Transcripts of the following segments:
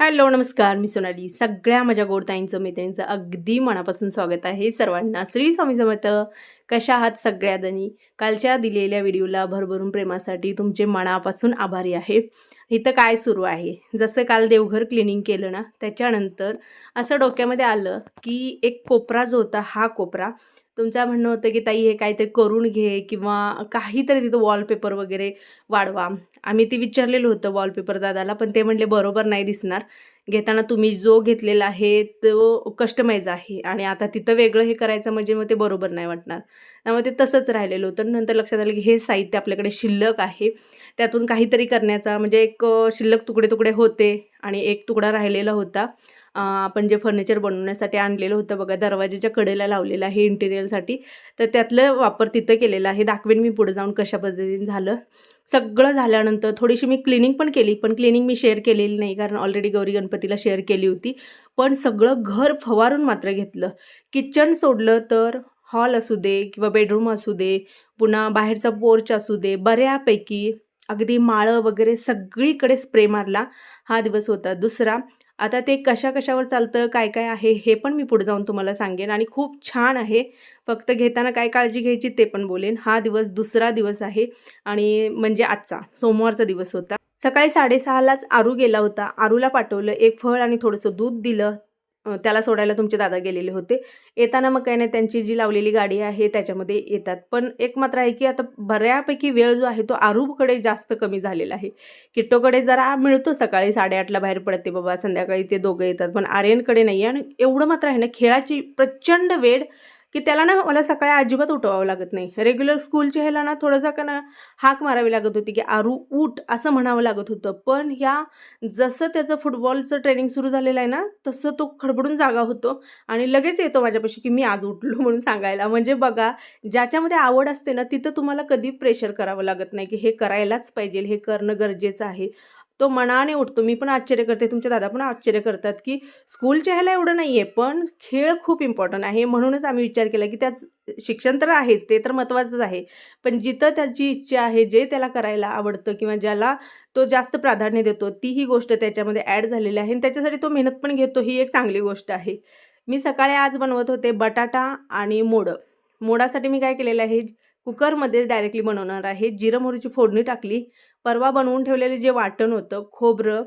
Hello नमस्कार. मी सोनाली. सगळ्या माझ्या गोडताईंचं मैत्रिणींचं अगदी मनापासून स्वागत आहे. सर्वांना श्री स्वामी समर्थ. कशा आहात सगळ्या जणी? कालच्या दिलेल्या व्हिडिओला भरभरून प्रेमासाठी तुमचे मनापासून आभारी आहे. इथं काय सुरू आहे? जसं काल देवघर क्लिनिंग केलं ना त्याच्यानंतर असं डोक्यामध्ये आलं की एक कोपरा जो होता हा कोपरा तुमचं म्हणणं होतं की ताई हे काहीतरी करून घे किंवा काहीतरी तिथं वॉलपेपर वगैरे वाढवा. आम्ही ते विचारलेलं होतं वॉलपेपर दादाला पण ते म्हणले बरोबर नाही दिसणार. घेताना तुम्ही जो घेतलेला आहे तो कस्टमाइज आहे आणि आता तिथं वेगळं हे करायचं म्हणजे मग ते बरोबर नाही वाटणार. त्यामुळे ते तसंच राहिलेलं होतं. नंतर लक्षात आलं की हे साहित्य आपल्याकडे शिल्लक आहे. त्यातून काहीतरी करण्याचा म्हणजे एक शिल्लक तुकडे तुकडे होते आणि एक तुकडा राहिलेला होता. आपण जे फर्निचर बनवण्यासाठी आणलेलं होतं बघा दरवाजेच्या कडेला लावलेलं आहे इंटिरियरसाठी. तर त्यातलं वापर तिथं केलेला आहे. दाखवेन मी पुढे जाऊन कशा पद्धतीने झालं. सगळं झाल्यानंतर थोडीशी मी क्लिनिंग पण केली पण क्लिनिंग मी शेअर केलेली नाही कारण ऑलरेडी गौरी गणपतीला शेअर केली होती. पण सगळं घर फवारून मात्र घेतलं. किचन सोडलं तर हॉल असू दे किंवा बेडरूम असू दे पुन्हा बाहेरचा पोर्च असू दे बऱ्यापैकी अगदी माळं वगैरे सगळीकडे स्प्रे मारला. हा दिवस होता. दुसरा आता ते कशा कशावर चालतं काय काय आहे हे पण मी पुढे जाऊन तुम्हाला सांगेन आणि खूप छान आहे. फक्त घेताना काय काळजी घ्यायची ते पण बोलेन. हा दिवस दुसरा दिवस आहे आणि म्हणजे आजचा सोमवारचा दिवस होता. सकाळी साडेसहालाच आरू गेला होता. आरूला पाठवलं एक फळ आणि थोडंसं दूध दिलं. त्याला सोडायला तुमचे दादा गेलेले होते. येताना मग काही नाही त्यांची जी लावलेली गाडी आहे त्याच्यामध्ये येतात. पण एक मात्र आहे की आता बऱ्यापैकी वेळ जो आहे तो आरूपकडे जास्त कमी झालेला आहे. किट्टोकडे जरा मिळतो सकाळी साडेआठला बाहेर पडते बाबा संध्याकाळी ते दोघं येतात. पण आर्यनकडे नाही आहे आणि एवढं मात्र आहे ना खेळाची प्रचंड वेळ की त्याला ना मला सकाळी अजिबात उठवावं लागत नाही. रेग्युलर स्कूलच्या ह्याला ना थोडंसं का ना हाक मारावी लागत होती की आरू उठ असं म्हणावं लागत होतं. पण ह्या जसं त्याचं फुटबॉलचं ट्रेनिंग सुरू झालेलं आहे ना तसं तो खडबडून जागा होतो आणि लगेच येतो माझ्यापाशी की मी आज उठलो म्हणून सांगायला. म्हणजे बघा ज्याच्यामध्ये आवड असते ना तिथं तुम्हाला कधी प्रेशर करावं लागत नाही की हे करायलाच पाहिजे हे करणं गरजेचं आहे. तो मनाने उठतो. मी पण आश्चर्य करते. तुमचे दादा पण आश्चर्य करतात की स्कूलच्या ह्याला एवढं नाही आहे पण खेळ खूप इम्पॉर्टंट आहे. म्हणूनच आम्ही विचार केला की त्याच शिक्षण तर आहेच ते तर महत्त्वाचंच आहे. पण जिथं त्याची इच्छा आहे जे त्याला करायला आवडतं किंवा ज्याला तो जास्त प्राधान्य देतो ती ही गोष्ट त्याच्यामध्ये ॲड झालेली आहे. आणि त्याच्यासाठी तो मेहनत पण घेतो ही एक चांगली गोष्ट आहे. मी सकाळी आज बनवत होते बटाटा आणि मोडं. मोडासाठी मी काय केलेलं आहे कुकरमध्ये डायरेक्टली बनवणार आहे. जिरं मोहरीची फोडणी टाकली. परवा बनवून ठेवलेलं जे वाटण होतं खोबरं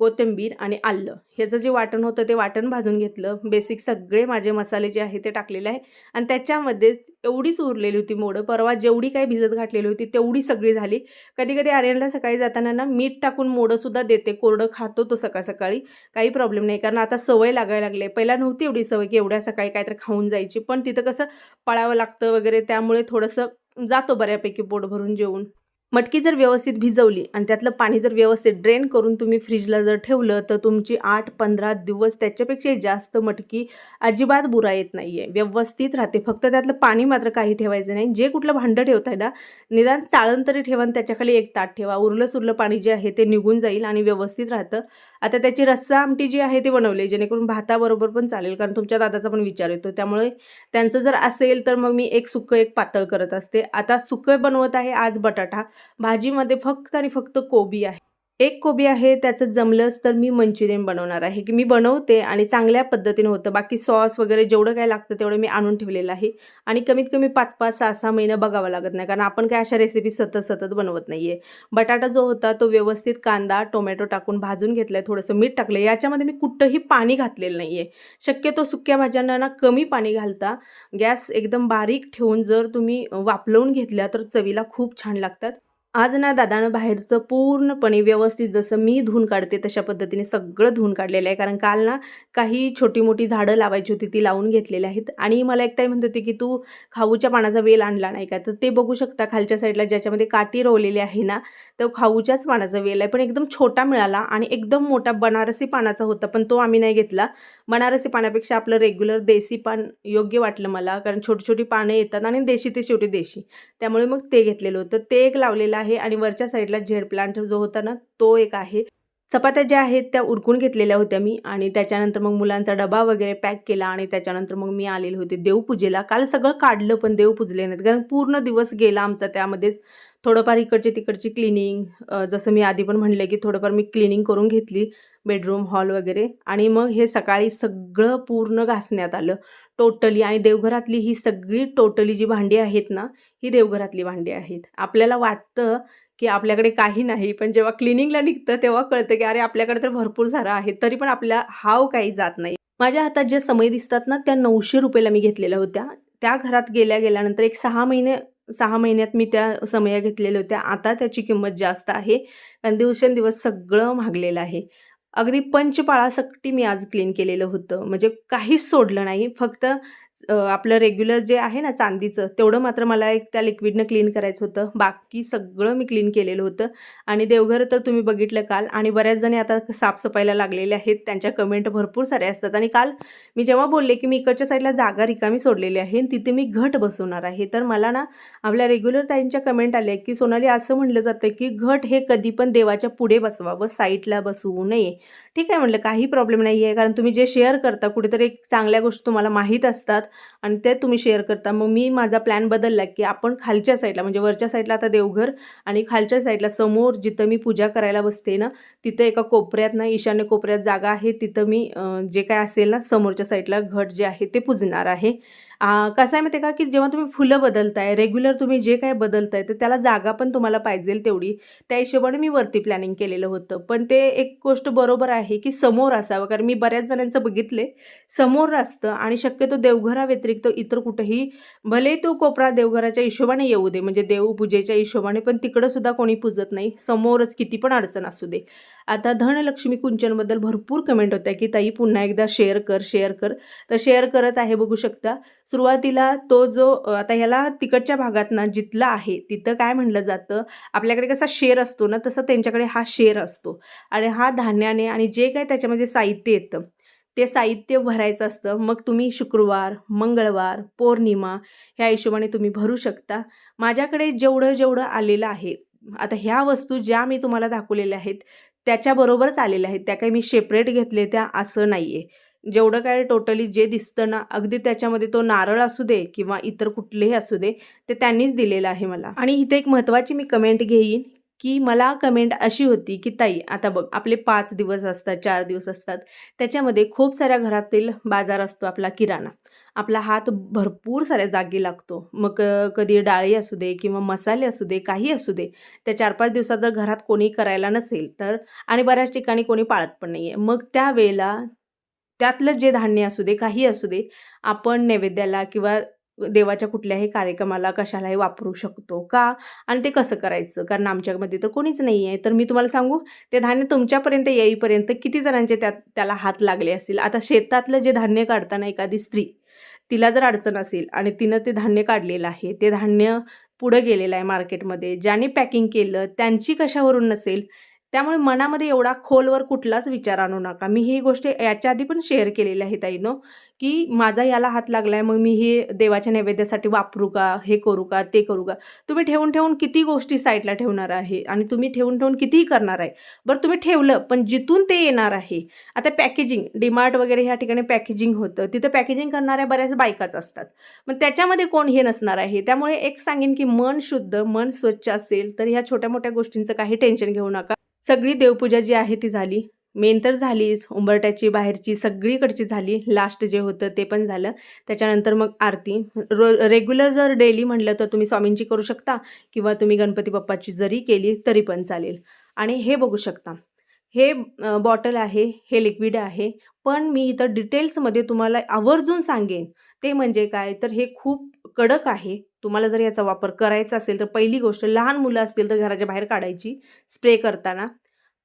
कोथिंबीर आणि आलं. ह्याचं जे वाटण होतं ते वाटण भाजून घेतलं. बेसिक सगळे माझे मसाले जे आहे ते टाकलेले आहे. आणि त्याच्यामध्ये एवढीच उरलेली होती मोडं. परवा जेवढी काही भिजत घातलेली होती तेवढी सगळी झाली. कधी कधी आर्यनला सकाळी जाताना ना मीठ टाकून मोडंसुद्धा देते. कोरडं खातो तो सकाळ सकाळी. काही प्रॉब्लेम नाही. कारण आता सवय लागायला लागली. पहिला नव्हती एवढी सवय की एवढ्या सकाळी काहीतरी खाऊन जायची. पण तिथं कसं पळावं लागतं वगैरे त्यामुळे थोडंसं जातो बऱ्यापैकी पोट भरून जेवून. मटकी जर व्यवस्थित भिजवली आणि त्यातलं पाणी जर व्यवस्थित ड्रेन करून तुम्ही फ्रीजला जर ठेवलं तर तुमची आठ पंधरा दिवस त्याच्यापेक्षा जास्त मटकी अजिबात बुरा येत नाही आहे व्यवस्थित राहते. फक्त त्यातलं पाणी मात्र काही ठेवायचं नाही. जे कुठलं भांडं ठेवताय ना निदान चाळण तरी ठेवा आणि त्याच्याखाली एक ताट ठेवा. उरलं सुरलं पाणी जे आहे ते निघून जाईल आणि व्यवस्थित राहतं. आता त्याची रस्सा आमटी जी आहे ती बनवली जेणेकरून भाताबरोबर पण चालेल कारण तुमच्या दादाचा पण विचार येतो. त्यामुळे त्यांचं जर असेल तर मग मी एक सुकं एक पातळ करत असते. आता सुकं बनवत आहे आज बटाटा. भाजीमध्ये फक्त आणि फक्त कोबी आहे. एक कोबी आहे त्याचं जमलंच तर मी मंचुरियन बनवणार आहे की मी बनवते आणि चांगल्या पद्धतीने होतं. बाकी सॉस वगैरे जेवढं काय लागतं तेवढं मी आणून ठेवलेलं आहे. आणि कमीत कमी पाच पाच सहा सहा महिना बघावं लागत नाही कारण आपण काय अशा रेसिपी सतत सतत बनवत नाही आहे बटाटा जो होता तो व्यवस्थित कांदा टोमॅटो टाकून भाजून घेतला आहे थोडंसं मीठ टाकलं याच्यामध्ये मी कुठंही पाणी घातलेलं नाही आहे शक्यतो सुक्या भाज्यांना ना कमी पाणी घालता. गॅस एकदम बारीक ठेवून जर तुम्ही वापलवून घेतल्या तर चवीला खूप छान लागतात. आज ना दादानं बाहेरचं पूर्णपणे व्यवस्थित जसं मी धुवून काढते तशा पद्धतीने सगळं धुवून काढलेलं आहे. कारण काल ना काही छोटी मोठी झाडं लावायची होती ती लावून घेतलेली आहेत. आणि मला एकताही म्हणत होती की तू खाऊच्या पानाचा वेल आणला नाही का? तर ते बघू शकता खालच्या साईडला ज्याच्यामध्ये काठी रोवलेली आहे ना तो खाऊच्याच पानाचा वेल आहे. पण एकदम छोटा मिळाला आणि एकदम मोठा बनारसी पानाचा होता पण तो आम्ही नाही घेतला. बनारसी पानापेक्षा आपलं रेग्युलर देसी पान योग्य वाटलं मला. कारण छोटी छोटी पानं येतात आणि देशी ते शेवटी देशी. त्यामुळे मग ते घेतलेलं होतं. ते एक लावलेलं आहे. आहे आणि वरच्या साईडला झेड प्लांट जो होता ना तो एक आहे. चपात्या ज्या आहेत त्या उरकून घेतलेल्या होत्या मी आणि त्याच्यानंतर मग मुलांचा डबा वगैरे पॅक केला आणि त्याच्यानंतर मग मी आलेले होते देवपूजेला. काल सगळं काढलं पण देव पूजले नाहीत कारण पूर्ण दिवस गेला आमचा त्यामध्येच. थोडंफार इकडची तिकडची क्लिनिंग जसं मी आधी पण म्हणले की थोडंफार मी क्लिनिंग करून घेतली. बेडरूम हॉल वगैरे. आणि मग हे सकाळी सगळं पूर्ण घासण्यात आलं. टोटली आणि देवघरातली ही सगळी टोटली जी भांडी आहेत ना ही देवघरातली भांडी आहेत. आपल्याला वाटतं की आपल्याकडे काही नाही पण जेव्हा क्लिनिंगला निघतं तेव्हा कळतं की अरे आपल्याकडे तर भरपूर झाडं आहेत तरी पण आपल्या हाव काही जात नाही. माझ्या हातात ज्या समय दिसतात ना त्या नऊशे रुपयाला मी घेतलेल्या होत्या. त्या घरात गेल्या गेल्यानंतर एक सहा महिने सहा महिन्यात मी त्या समया घेतलेल्या होत्या. आता त्याची किंमत जास्त आहे. कारण दिवसेंदिवस सगळं महागलेलं आहे. अगदी पंचपाळासकटी मी आज क्लीन केलेलं होतं. म्हणजे काहीच सोडलं नाही. फक्त आपलं रेग्युलर जे आहे ना चांदीचं तेवढं मात्र मला एक त्या लिक्विडनं क्लीन करायचं होतं. बाकी सगळं मी क्लीन केलेलं होतं. आणि देवघर तर तुम्ही बघितलं काल आणि बऱ्याच जणी आता साफसफाईला लागलेले आहेत. त्यांच्या कमेंट भरपूर साऱ्या असतात. आणि काल मी जेव्हा बोलले की मी इकडच्या साईडला जागा रिकामी सोडलेली आहे आणि तिथे मी घट बसवणार आहे तर मला ना आपल्या रेग्युलर त्यांच्या कमेंट आल्या की सोनाली असं म्हटलं जातं की घट हे कधी पण देवाच्या पुढे बसवावं साईडला बसवू नये. ठीक आहे म्हटलं काही प्रॉब्लेम नाही आहे कारण तुम्ही जे शेअर करता कुठेतरी एक चांगल्या गोष्टी तुम्हाला माहीत असतात आणि ते तुम्ही शेअर करता. मग मी माझा प्लॅन बदलला की आपण खालच्या साईडला म्हणजे वरच्या साईडला आता देवघर आणि खालच्या साईडला समोर जिथं मी पूजा करायला बसते ना तिथं एका कोपऱ्यात ना ईशान्य कोपऱ्यात जागा आहे. तिथं मी जे काय असेल ना समोरच्या साईडला घट जे आहे ते पुजणार आहे. कसं आहे माहिती आहे का की जेव्हा तुम्ही फुलं बदलताय रेग्युलर तुम्ही जे काय बदलताय तर त्याला जागा पण तुम्हाला पाहिजे तेवढी. त्या हिशोबाने मी वरती प्लॅनिंग केलेलं होतं. पण ते एक गोष्ट बरोबर आहे की समोर असावं. कारण मी बऱ्याच जणांचं बघितले समोर असतं आणि शक्यतो देवघराव्यतिरिक्त इतर कुठेही भले तो कोपरा देवघराच्या हिशोबाने येऊ दे म्हणजे देवपूजेच्या हिशोबाने पण तिकडंसुद्धा कोणी पूजत नाही. समोरच किती पण अडचण असू दे. आता धनलक्ष्मी कुंचनबद्दल भरपूर कमेंट होत्या की ताई पुन्हा एकदा शेअर कर शेअर कर. तर शेअर करत आहे बघू शकता. सुरुवातीला तो जो आता ह्याला तिकडच्या भागात ना जिथला आहे तिथं काय म्हणलं जातं? आपल्याकडे कसा शेर असतो ना तसं त्यांच्याकडे हा शेर असतो. आणि हा धान्याने आणि जे काय त्याच्यामध्ये साहित्य येतं ते साहित्य भरायचं असतं. मग तुम्ही शुक्रवार मंगळवार पौर्णिमा ह्या हिशोबाने तुम्ही भरू शकता. माझ्याकडे जेवढं जेवढं आलेलं आहे आता ह्या वस्तू ज्या मी तुम्हाला दाखवलेल्या आहेत त्याच्याबरोबरच आलेल्या आहेत. त्या काही मी सेपरेट घेतले त्या असं नाही आहे जेवढं काय टोटली जे दिसतं ना अगदी त्याच्यामध्ये तो नारळ असू दे किंवा इतर कुठलेही असू दे ते त्यांनीच दिलेलं आहे मला. आणि इथे एक महत्त्वाची मी कमेंट घेईन की मला कमेंट अशी होती की ताई आता बघ आपले पाच दिवस असतात चार दिवस असतात. त्याच्यामध्ये खूप साऱ्या घरातील बाजार असतो आपला किराणा. आपला हात भरपूर साऱ्या जागी लागतो. मग कधी डाळी असू दे किंवा मसाले असू दे काही असू दे त्या चार पाच दिवसात जर घरात कोणी करायला नसेल तर आणि बऱ्याच ठिकाणी कोणी पाळत पण नाही आहे मग त्यावेळेला त्यातलं जे धान्य असू दे काही असू दे आपण नैवेद्याला किंवा देवाच्या कुठल्याही कार्यक्रमाला कशालाही वापरू शकतो का? आणि ते कसं करायचं? कारण आमच्यामध्ये तर कोणीच नाही आहे तर मी तुम्हाला सांगू ते धान्य तुमच्यापर्यंत येईपर्यंत किती जणांचे त्यात त्याला हात लागले असतील? आता शेतातलं जे धान्य काढताना एखादी स्त्री तिला जर अडचण असेल आणि तिनं ते धान्य काढलेलं आहे ते धान्य पुढं गेलेलं आहे मार्केटमध्ये ज्याने पॅकिंग केलं त्यांची कशावरून नसेल? त्यामुळे मनामध्ये एवढा खोलवर कुठलाच विचार आणू नका. मी ही गोष्ट याच्या आधी पण शेअर केलेली आहे ताईनो की माझा याला हात लागला आहे मग मी हे देवाच्या नैवेद्यासाठी वापरू का हे करू का ते करू का? तुम्ही ठेवून ठेवून किती गोष्टी साईडला ठेवणार आहे आणि तुम्ही ठेवून ठेवून कितीही करणार आहे. बरं तुम्ही ठेवलं पण जिथून ते येणार आहे आता पॅकेजिंग डीमार्ट वगैरे ह्या ठिकाणी पॅकेजिंग होतं. तिथं पॅकेजिंग करणाऱ्या बऱ्याच बायकाच असतात. मग त्याच्यामध्ये कोण हे नसणार आहे? त्यामुळे एक सांगेन की मन शुद्ध मन स्वच्छ असेल तर ह्या छोट्या मोठ्या गोष्टींचं काही टेन्शन घेऊ नका. सगळी देवपूजा जी आहे ती झाली. मेन तर झालीच. उंबरट्याची बाहेरची सगळीकडची झाली. लास्ट जे होतं ते पण झालं. त्याच्यानंतर मग आरती. रो रेग्युलर जर डेली म्हटलं तर तुम्ही स्वामींची करू शकता किंवा तुम्ही गणपती बाप्पाची जरी केली तरी पण चालेल. आणि हे बघू शकता. हे बॉटल आहे हे लिक्विड आहे. पण मी इथं डिटेल्समध्ये तुम्हाला आवर्जून सांगेन. ते म्हणजे काय? तर हे खूप कडक आहे. तुम्हाला जर याचा वापर करायचा असेल तर पहिली गोष्ट लहान मुलं असतील तर घराच्या बाहेर काढायची स्प्रे करताना.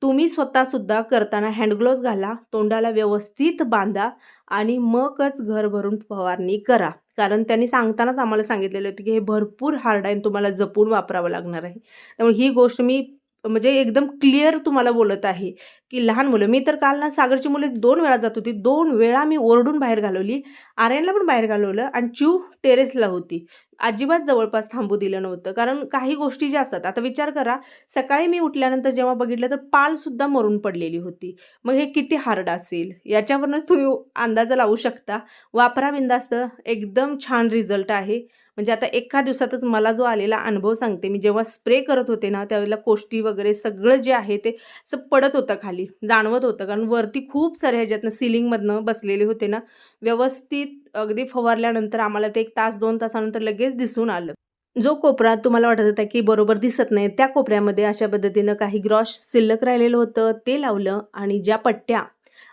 तुम्ही स्वतःसुद्धा करताना हँडग्लोव्ज घाला तोंडाला व्यवस्थित बांधा आणि मगच घर भरून फवारणी करा. कारण त्यांनी सांगतानाच आम्हाला सांगितलेलं होतं की हे भरपूर हार्ड आहे तुम्हाला जपून वापरावं लागणार आहे. त्यामुळे ही गोष्ट मी म्हणजे एकदम क्लिअर तुम्हाला बोलत आहे की लहान मुलं मी तर काल ना सागरची मुले दोन वेळा जात होती दोन वेळा मी ओरडून बाहेर घालवली आर्यनला पण बाहेर घालवलं आणि चिव टेरेसला होती. अजिबात जवळपास थांबू दिलं नव्हतं कारण काही गोष्टी ज्या असतात आता विचार करा सकाळी मी उठल्यानंतर जेव्हा बघितलं तर पालसुद्धा मरून पडलेली होती. मग हे किती हार्ड असेल? याच्यावरूनच तुम्ही अंदाजा लावू शकता. वापरा बिंदास्त एकदम छान रिझल्ट आहे. म्हणजे आता एका दिवसातच मला जो आलेला अनुभव सांगते मी जेव्हा स्प्रे करत होते ना त्यावेळेला कोष्टी वगैरे सगळं जे आहे ते असं पडत होतं खाली जाणवत होतं. कारण वरती खूप सारे ह्याच्यातनं सिलिंगमधनं बसलेले होते ना व्यवस्थित अगदी फवारल्यानंतर आम्हाला ते एक तास दोन तासानंतर लगेच दिसून आलं. जो कोपरा तुम्हाला वाटत होता की बरोबर दिसत नाही त्या कोपऱ्यामध्ये अशा पद्धतीनं काही ग्रॉश शिल्लक राहिलेलं होतं ते लावलं आणि ज्या पट्ट्या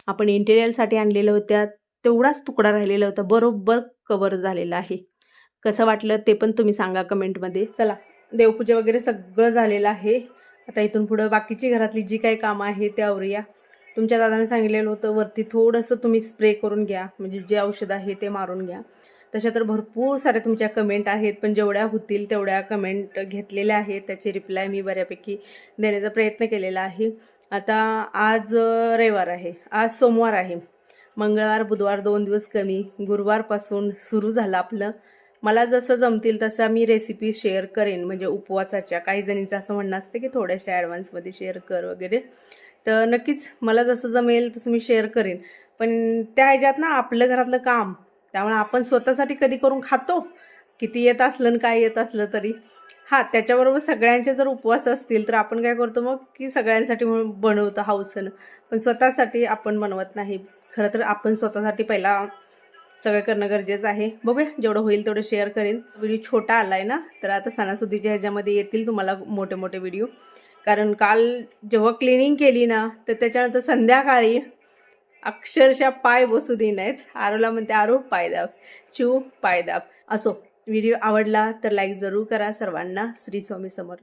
आपण इंटेरियरसाठी आणलेल्या होत्या तेवढाच तुकडा राहिलेला होता बरोबर कवर झालेला आहे. कसं वाटलं ते पण तुम्ही सांगा कमेंटमध्ये. चला देवपूजा वगैरे सगळं झालेलं आहे. आता इथून पुढं बाकीची घरातली जी काही कामं आहे ते आवरूया. तुमच्या दादाने सांगितलेलं होतं वरती थोडंसं तुम्ही स्प्रे करून घ्या. म्हणजे जे औषध आहे ते मारून घ्या. तशा तर भरपूर साऱ्या तुमच्या कमेंट आहेत पण जेवढ्या होतील तेवढ्या कमेंट घेतलेल्या आहेत. त्याचे रिप्लाय मी बऱ्यापैकी देण्याचा प्रयत्न केलेला आहे. आता आज रविवार आहे. आज सोमवार आहे. मंगळवार बुधवार दोन दिवस कमी. गुरुवारपासून सुरू झालं आपलं. मला जसं जमतील तसं मी रेसिपी शेअर करेन. म्हणजे उपवासाच्या काही जणींचं असं म्हणणं असतं की थोड्याशा ॲडव्हान्समध्ये शेअर कर वगैरे. तर नक्कीच मला जसं जमेल तसं मी शेअर करेन. पण त्या ह्याच्यात ना आपलं घरातलं काम त्यामुळे आपण स्वतःसाठी कधी करून खातो? किती येत असलं आणि काय येत असलं तरी. हां त्याच्याबरोबर सगळ्यांचे जर उपवास असतील तर आपण काय करतो मग? की सगळ्यांसाठी म्हणून बनवतो हौसनं. पण स्वतःसाठी आपण बनवत नाही. खरं तर आपण स्वतःसाठी पहिला सगळं करणं गरजेचं आहे. बघूया जेवढं होईल तेवढं शेअर करेन. व्हिडिओ छोटा आला आहे ना तर आता सणासुदीच्या ह्याच्यामध्ये येतील तुम्हाला मोठे मोठे व्हिडिओ कारण काल जेव्हा क्लिनिंग केली ना तर त्याच्यानंतर संध्याकाळी अक्षरशः पाय बसू दे नाहीत. आरोला म्हणते आरो पायदाब चिव पायदाब असो. व्हिडिओ आवडला तर लाईक जरूर करा सर्वांना. श्री स्वामी समर्थ.